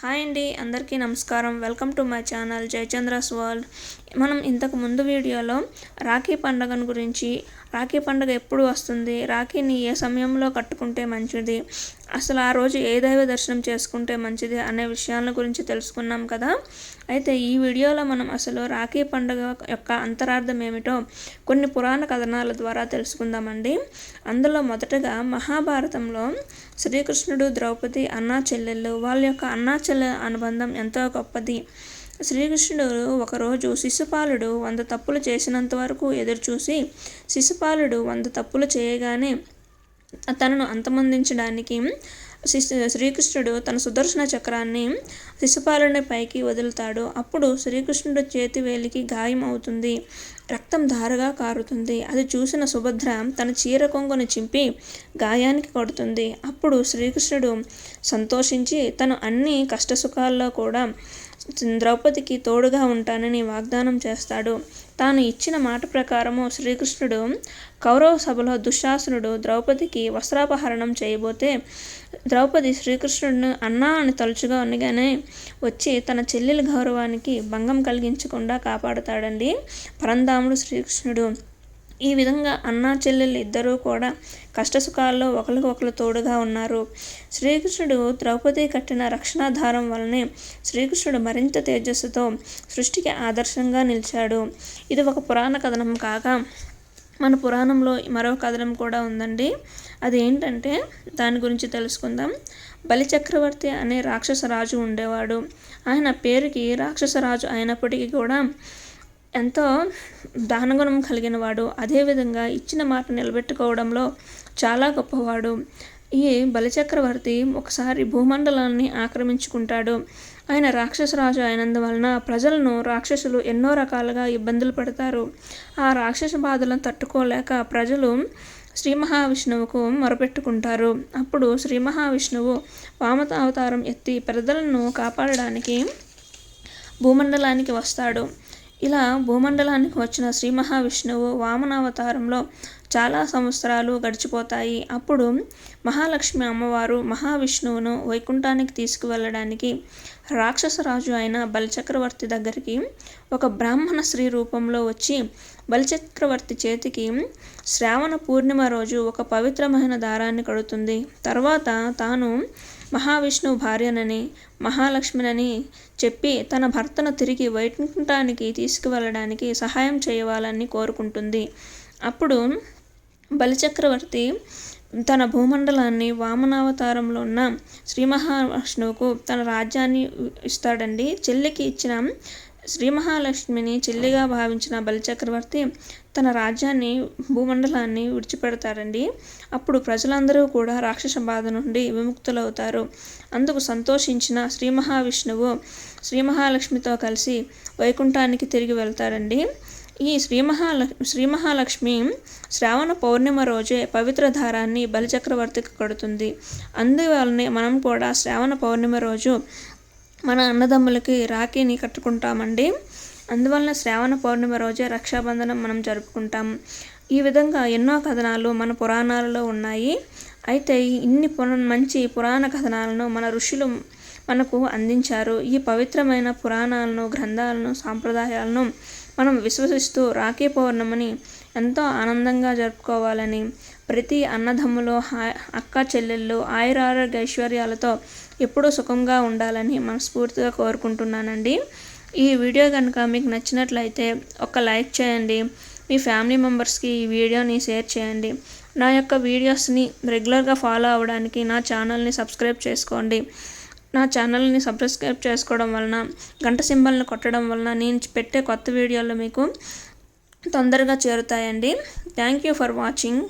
Hi అండి అందరికీ నమస్కారం. Welcome to my channel Jayachandra's world. మనం ఇంతకు ముందు వీడియోలో రాఖీ పండుగను గురించి రాఖీ పండుగ ఎప్పుడు వస్తుంది రాఖీని ఏ సమయంలో కట్టుకుంటే మంచిది అసలు ఆ రోజు ఏ దైవ దర్శనం చేసుకుంటే మంచిది అనే విషయాల గురించి తెలుసుకున్నాం కదా? అయితే ఈ వీడియోలో మనం అసలు రాఖీ పండుగ యొక్క అంతరార్థం ఏమిటో కొన్ని పురాణ కథనాల ద్వారా తెలుసుకుందామండి. అందులో మొదటగా మహాభారతంలో శ్రీకృష్ణుడు ద్రౌపది అన్నా చెల్లెళ్ళు వాళ్ళ యొక్క యొక్క అన్నాచల అనుబంధం ఎంతో గొప్పది. శ్రీకృష్ణుడు ఒకరోజు శిశుపాలుడు వంద తప్పులు చేసినంత వరకు ఎదురుచూసి శిశుపాలుడు వంద తప్పులు చేయగానే తనను అంతమొందించడానికి శ్రీకృష్ణుడు తన సుదర్శన చక్రాన్ని శిశుపాలుని పైకి వదులుతాడు. అప్పుడు శ్రీకృష్ణుడు చేతి వేలికి గాయం అవుతుంది. రక్తం ధారగా కారుతుంది. అది చూసిన సుభద్ర తన చీర కొంగును చింపి గాయానికి కొడుతుంది. అప్పుడు శ్రీకృష్ణుడు సంతోషించి తను అన్ని కష్టసుఖాల్లో కూడా ద్రౌపదికి తోడుగా ఉంటానని వాగ్దానం చేస్తాడు. తాను ఇచ్చిన మాట ప్రకారము శ్రీకృష్ణుడు కౌరవ సభలో దుశ్శాసనుడు ద్రౌపదికి వస్త్రాపహరణం చేయబోతే ద్రౌపది శ్రీకృష్ణుడిని అన్నా అని తలుచుగా ఉండగానే వచ్చి తన చెల్లెల గౌరవానికి భంగం కలిగించకుండా కాపాడుతాడండి. పరంధాముడు శ్రీకృష్ణుడు ఈ విధంగా అన్నా చెల్లెలు ఇద్దరూ కూడా కష్టసుఖాల్లో ఒకరికొకరు తోడుగా ఉన్నారు. శ్రీకృష్ణుడు ద్రౌపది కట్టిన రక్షణాధారం వలనే శ్రీకృష్ణుడు మరింత తేజస్సుతో సృష్టికి ఆదర్శంగా నిలిచాడు. ఇది ఒక పురాణ కథనం కాగా మన పురాణంలో మరో కథనం కూడా ఉందండి. అది ఏంటంటే దాని గురించి తెలుసుకుందాం. బలిచక్రవర్తి అనే రాక్షసరాజు ఉండేవాడు. ఆయన పేరుకి రాక్షసరాజు అయినప్పటికీ కూడా ఎంతో దానగుణం కలిగిన వాడు అదేవిధంగా ఇచ్చిన మాట నిలబెట్టుకోవడంలో చాలా గొప్పవాడు. ఈ బలిచక్రవర్తి ఒకసారి భూమండలాన్ని ఆక్రమించుకుంటాడు. ఆయన రాక్షసరాజు అయినందువలన ప్రజలను రాక్షసులు ఎన్నో రకాలుగా ఇబ్బందులు పడతారు. ఆ రాక్షస బాధలను తట్టుకోలేక ప్రజలు శ్రీ మహావిష్ణువుకు మొరపెట్టుకుంటారు. అప్పుడు శ్రీ మహావిష్ణువు వామత అవతారం ఎత్తి ప్రజలను కాపాడడానికి భూమండలానికి వస్తాడు. ఇలా భూమండలానికి వచ్చిన శ్రీ మహావిష్ణువు వామనావతారంలో చాలా సంవత్సరాలు గడిచిపోతాయి. అప్పుడు మహాలక్ష్మి అమ్మవారు మహావిష్ణువును వైకుంఠానికి తీసుకువెళ్ళడానికి రాక్షసరాజు అయిన బలిచక్రవర్తి దగ్గరికి ఒక బ్రాహ్మణ స్త్రీ రూపంలో వచ్చి బలిచక్రవర్తి చేతికి శ్రావణ పూర్ణిమ రోజు ఒక పవిత్రమైన దారాన్ని కడుతుంది. తర్వాత తాను మహావిష్ణువు భార్యనని మహాలక్ష్మినని చెప్పి తన భర్తను తిరిగి వైకుంఠానికి తీసుకువెళ్ళడానికి సహాయం చేయవాలని కోరుకుంటుంది. అప్పుడు బలిచక్రవర్తి తన భూమండలాన్ని వామనావతారంలో ఉన్న శ్రీ మహావిష్ణువుకు తన రాజ్యాన్ని ఇస్తాడండి. చెల్లికి ఇచ్చిన శ్రీ మహాలక్ష్మిని చెల్లిగా భావించిన బలిచక్రవర్తి తన రాజ్యాన్ని భూమండలాన్ని విడిచిపెడతారండి. అప్పుడు ప్రజలందరూ కూడా రాక్షస బాధ నుండి విముక్తులవుతారు. అందుకు సంతోషించిన శ్రీ మహావిష్ణువు శ్రీ మహాలక్ష్మితో కలిసి వైకుంఠానికి తిరిగి వెళ్తారండి. ఈ శ్రీ మహాల శ్రీ మహాలక్ష్మి శ్రావణ పౌర్ణిమ రోజే పవిత్ర దారాన్ని బలిచక్రవర్తికి కడుతుంది. అందువలనే మనం కూడా శ్రావణ పౌర్ణిమ రోజు మన అన్నదమ్ములకి రాఖీని కట్టుకుంటామండి. అందువలన శ్రావణ పౌర్ణమి రోజే రక్షాబంధనం మనం జరుపుకుంటాం. ఈ విధంగా ఎన్నో కథనాలు మన పురాణాలలో ఉన్నాయి. అయితే ఇన్ని పుర మంచి పురాణ కథనాలను మన ఋషులు మనకు అందించారు. ఈ పవిత్రమైన పురాణాలను గ్రంథాలను సాంప్రదాయాలను మనం విశ్వసిస్తూ రాఖీ పౌర్ణమిని ఎంతో ఆనందంగా జరుపుకోవాలని ప్రతి అన్నదమ్ములు అక్క చెల్లెళ్ళు ఆయురారోగ్య ఐశ్వర్యాలతో ఎప్పుడూ సుఖంగా ఉండాలని మనస్ఫూర్తిగా కోరుకుంటున్నానండి. ఈ వీడియో కనుక మీకు నచ్చినట్లయితే ఒక లైక్ చేయండి. మీ ఫ్యామిలీ మెంబర్స్కి ఈ వీడియోని షేర్ చేయండి. నా యొక్క వీడియోస్ని రెగ్యులర్గా ఫాలో అవ్వడానికి నా ఛానల్ని సబ్స్క్రైబ్ చేసుకోండి. నా ఛానల్ని సబ్స్క్రైబ్ చేసుకోవడం వలన గంట సింబల్ని కొట్టడం వలన నేను పెట్టే కొత్త వీడియోలు మీకు తొందరగా చేరుతాయండి. Thank you for watching